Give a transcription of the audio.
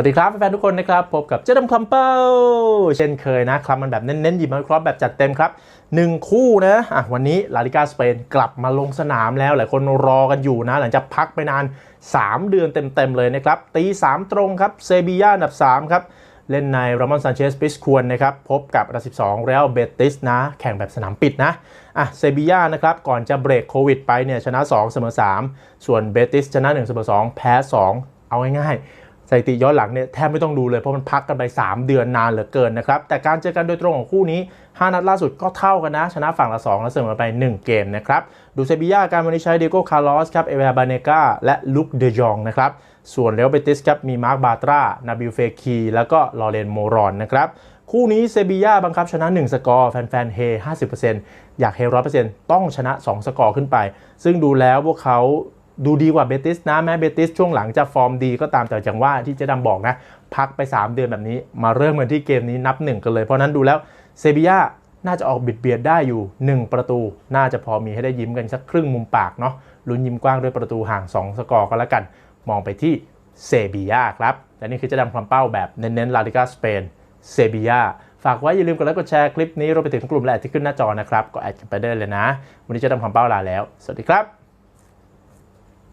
วัสดีครับแฟนๆทุกคนนะครับ พบกับเจ๊ดำคำเป้าเช่นเคยนะครับมันแบบเน้นๆหยิบมาคราะห์แบบจัดเต็มครับหนึ่งคู่นะอะวันนี้ลาลิกาสเปนกลับมาลงสนามแล้ว หลายคนรอกันอยู่นะ หลังจากพักไปนาน 3 เดือนเต็มๆเลยนะครับ ตี 3 ตรงครับ เซบีย่าอันดับ 3 ครับ เล่นในรามอนซานเชสปิสควรนะครับ พบกับอันดับ 12 เรอัลเบติสนะ แข่งแบบสนามปิดนะอะเซบีย่านะครับ ก่อนจะเบรกโควิดไปเนี่ยชนะ 2 เสมอ 3 ส่วนเบติสชนะ1เสมอ2แพ้ 2 เอาง่ายๆ สถิติย้อนหลังเนี่ยแทบไม่ต้องดูเลยเพราะมันพักกันไป 3 เดือนนานเหลือเกินนะครับ แต่การเจอกันโดยตรงของคู่นี้ 5 นัดล่าสุดก็เท่ากันนะ ชนะฝั่งละ 2 และเสมอไป 1 เกมนะครับ ดูเซบียาการวันนี้ใช้เดโก้คาร์ลอสครับเอเวาบาเนกาและลุคเดจองนะครับส่วนเรอเบติสครับมีมาร์คบาตรานาบิลเฟคี แล้วก็ลอเรนโมรอนนะครับคู่นี้เซบียาบังคับชนะ 1 สกอร์ แฟนๆเฮ50%อยากเฮ100%ต้องชนะ 2 สกอร์ขึ้นไป ซึ่งดูแล้วพวกเขา ดูดีกว่าเบติสนะแม้เบติสช่วงหลังจะฟอร์มดีก็ตามแต่จังว่าที่เจะดำบอกนะ พักไป 3 เดือนแบบนี้มาเริ่มกันที่เกมนี้นับ 1 กันเลย เพราะนั้นดูแล้วเซบีย่าน่าจะออกบิดเบียดได้อยู่ 1 ประตู น่าจะพอมีให้ได้ยิ้มกันสักครึ่งมุมปากเนาะลุ้นยิ้มกว้างด้วยประตูห่าง 2 สกอร์ก็แล้วกัน มองไปที่เซบีย่าครับและนี่คือเจะดำความเป้าแบบเน้นๆลาลิกาสเปนเซบีย่าฝากไว้อย่าลืมกดไลค์กดแชร์คลิปนี้รวมไปถึงกลุ่มแลที่ขึ้นหน้าจอนะครับก็แอดกันไปได้เลยนะ วันนี้จะดำความเป้าลาแล้ว สวัสดีครับ